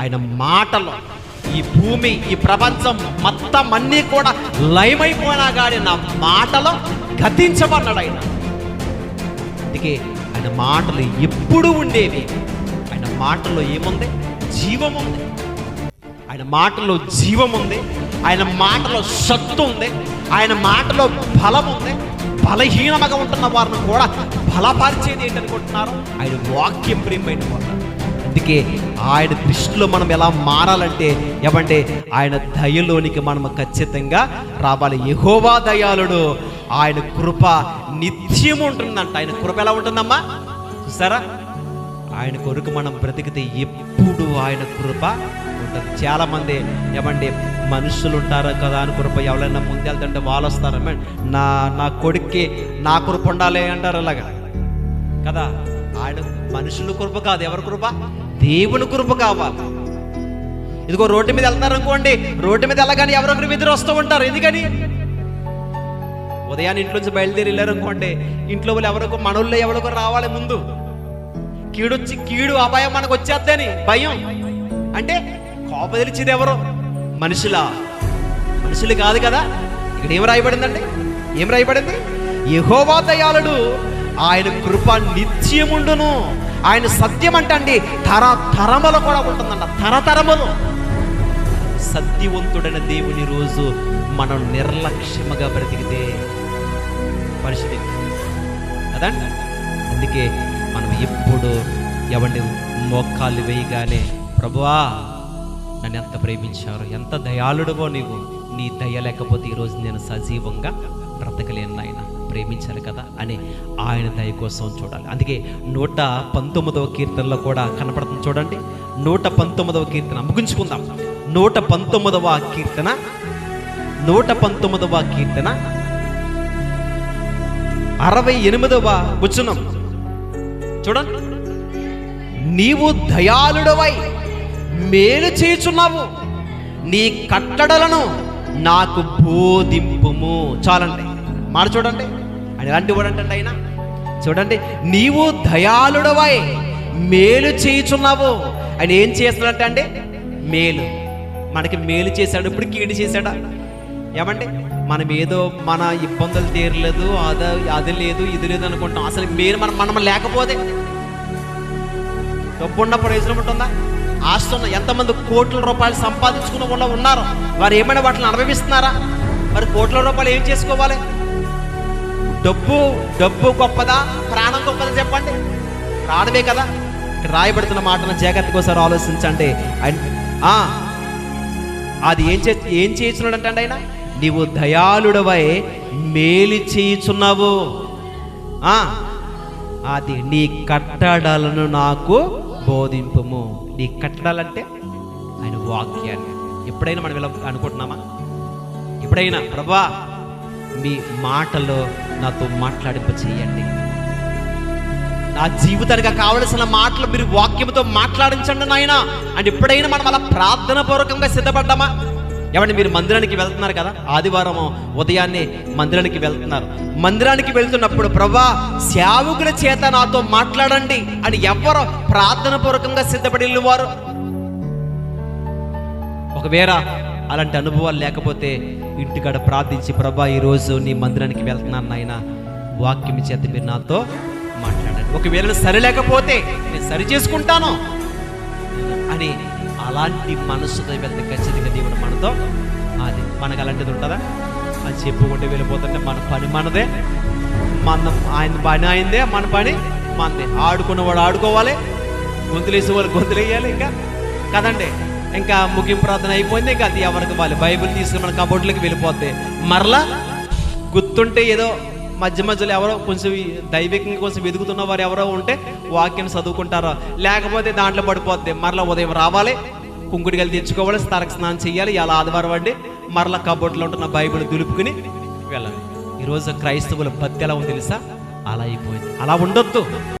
ఆయన మాటలో ఈ భూమి ఈ ప్రపంచం మొత్తం అన్నీ కూడా లయమైపోయినా కానీ నా మాటలో గతించబడ్డాడు ఆయన. అందుకే ఆయన మాటలు ఎప్పుడు ఉండేవి. ఆయన మాటలో ఏముంది? జీవం ఉంది. ఆయన మాటలో జీవం ఉంది. ఆయన మాటలో శక్తి ఉంది. ఆయన మాటలో బలం ఉంది. బలహీనమగా ఉంటున్న వారిని కూడా బలపరిచేది ఏంటనుకుంటున్నారు ఆయన వాక్యం ప్రియమైన వారు. అందుకే ఆయన దృష్టిలో మనం ఎలా మారాలంటే ఏమంటే ఆయన దయలోనికి మనం ఖచ్చితంగా రావాలి. యహోవా దయాళుడు ఆయన కృప నిత్యం ఉంటుందంట. ఆయన కృప ఎలా ఉంటుందమ్మా? చూసారా? ఆయన కొరకు మనం బ్రతికితే ఎప్పుడు ఆయన కృప ఉంటుంది. చాలామంది ఏమండి మనుషులు ఉంటారు కదా అని కృప ఎవరైనా ముందెళ్తుంటే వాళ్ళు వస్తారు నా నా కొడుక్కి నా కృప ఉండాలి అంటారు అలాగా? కదా? ఆయన మనుషుల కృప కాదు ఎవరి కృప? దేవుని కృప కావాలి. ఇదిగో రోడ్డు మీద వెళ్తున్నారు అనుకోండి రోడ్డు మీద వెళ్ళగానే ఎవరొకరు ఎదురు వస్తూ ఉంటారు. ఎందుకని? ఉదయాన్నే ఇంట్లో నుంచి బయలుదేరి వెళ్ళారు అనుకోండి ఇంట్లో వాళ్ళు ఎవరికో మనోళ్ళు ఎవరికో రావాలి ముందు. కీడొచ్చి కీడు అపాయం మనకు వచ్చేద్దని భయం. అంటే కోపదిలిచేది ఎవరు? మనుషులా. మనుషులు కాదు కదా. ఇక్కడ ఏం రాయబడిందండి? ఏం రాయబడింది? యెహోవా దయాళుడు ఆయన కృప నిత్యముండును. ఆయన సత్యం అంటే అండి తర తరములు కూడా ఉంటుందంట. తరతరములు సత్యవంతుడైన దేవుని రోజు మనం నిర్లక్ష్యముగా బ్రతికితే పరిస్థితి కదండి అందుకే మనం ఎప్పుడు ఎవరిని మోకాలు వేయగానే ప్రభువా నన్ను ఎంత ప్రేమించారు ఎంత దయాళుడువో నీవు. నీ దయ లేకపోతే ఈరోజు నేను సజీవంగా బ్రతకలేను నాయనా. ప్రేమించారు కదా అని ఆయన దయ కోసం చూడాలి. అందుకే నూట పంతొమ్మిదవ కీర్తనలో కూడా కనపడుతుంది చూడండి. నూట పంతొమ్మిదవ కీర్తన ముగించుకుందాం. నూట పంతొమ్మిదవ కీర్తన. నూట పంతొమ్మిదవ కీర్తన. అరవై ఎనిమిదవ వచనం. చూడండి. నీవు దయాళుడవై మేలు చేయుచున్నావు. నీ కట్టడలను నాకు బోధింపుము. చాలండి. మాట చూడండి. అలాంటి ఎలాంటి వాడు అంటే ఆయన చూడండి నీవు దయాళుడవై మేలు చేయుచున్నావు. ఆయన ఏం చేస్తున్నాడంటే అండి మేలు. మనకి మేలు చేశాడు ఇప్పుడు కీడు చేశాడా? ఏమండి మనం ఏదో మన ఇబ్బందులు తీరలేదు అది అది లేదు ఇది లేదు అనుకుంటాం. అసలు మీరు మనం మనం లేకపోతే డబ్బు ఉన్న ప్రయోజనం ఉంటుందా? ఆస్తి ఉన్న ఎంతమంది కోట్ల రూపాయలు సంపాదించుకున్న వాళ్ళు ఉన్నారు? వారు ఏమైనా వాటిని అనుభవిస్తున్నారా? మరి కోట్ల రూపాయలు ఏం చేసుకోవాలి? డబ్బు డబ్బు గొప్పదా? ప్రాణం గొప్పదా చెప్పండి. ప్రాణమే కదా. ఇక్కడ రాయబడుతున్న మాటను జాగ్రత్తగా ఒకసారి ఆలోచించండి. అండ్ అది ఏం చే ఏం చేయించున్నాడు అంటే ఆయన? నీవు దయాళుడవై మేలు చేయుచున్నావు. అది నీ కట్టడలను నాకు బోధింపుము. నీ కట్టడాలంటే ఆయన వాక్యాన్ని. ఎప్పుడైనా మనం ఇలా అనుకుంటున్నామా? ఎప్పుడైనా ప్రభా మీ మాటలో నాతో మాట్లాడింప చేయండి. నా జీవితానికి కావలసిన మాటలు మీరు వాక్యంతో మాట్లాడించండి నాయన. అండ్ ఎప్పుడైనా మనం అలా ప్రార్థన పూర్వకంగా సిద్ధపడ్డామా? ఏమంటే మీరు మందిరానికి వెళ్తున్నారు కదా? ఆదివారం ఉదయాన్నే మందిరానికి వెళ్తున్నారు. మందిరానికి వెళ్తున్నప్పుడు ప్రభా సేవకుల చేత నాతో మాట్లాడండి అని ఎవరు ప్రార్థన పూర్వకంగా సిద్ధపడి వెళ్ళేవారు ఒకవేళ అలాంటి అనుభవాలు లేకపోతే ఇంటికాడ ప్రార్థించి ప్రభా ఈరోజు నీ మందిరానికి వెళ్తున్నాను నాయన. వాక్యం చేత మీరు నాతో మాట్లాడండి. ఒకవేళ సరి లేకపోతే నేను సరి చేసుకుంటాను అని అలాంటి మనసుతో వెళ్తే ఖచ్చితంగా దేవుడు మనతో అది మనకు అలాంటిది ఉంటుందా? అది చెప్పుకుంటే వెళ్ళిపోతుంటే మన పని మనదే. మన ఆయన పని అయిందే మన పని మనదే. ఆడుకున్నవాడు ఆడుకోవాలి గొంతులేసే వాళ్ళు గొంతులు వేయాలి ఇంకా. కదండి? ఇంకా ముగింపు ప్రార్థన అయిపోయింది. ఇంకా అది ఎవరికి వాళ్ళు బైబిల్ తీసుకుని మన కబోర్డ్లోకి వెళ్ళిపోతే. మరలా గుర్తుంటే ఏదో మధ్య మధ్యలో ఎవరో కొంచెం దైవికంగా కొంచెం వెతుకుతున్న వారు ఎవరో ఉంటే వాక్యం చదువుకుంటారో? లేకపోతే దాంట్లో పడిపోద్ది. మరలా ఉదయం రావాలి కుంకుడిగలు తెచ్చుకోవాలి తరక స్నానం చేయాలి ఇలా ఆదివారం అండి. మరలా కబోర్డ్లో ఉంటున్న బైబిల్ దులుపుకుని వెళ్ళాలి. ఈరోజు క్రైస్తవుల భక్తి ఎలా ఉంది తెలుసా? అలా అయిపోయింది. అలా ఉండొద్దు.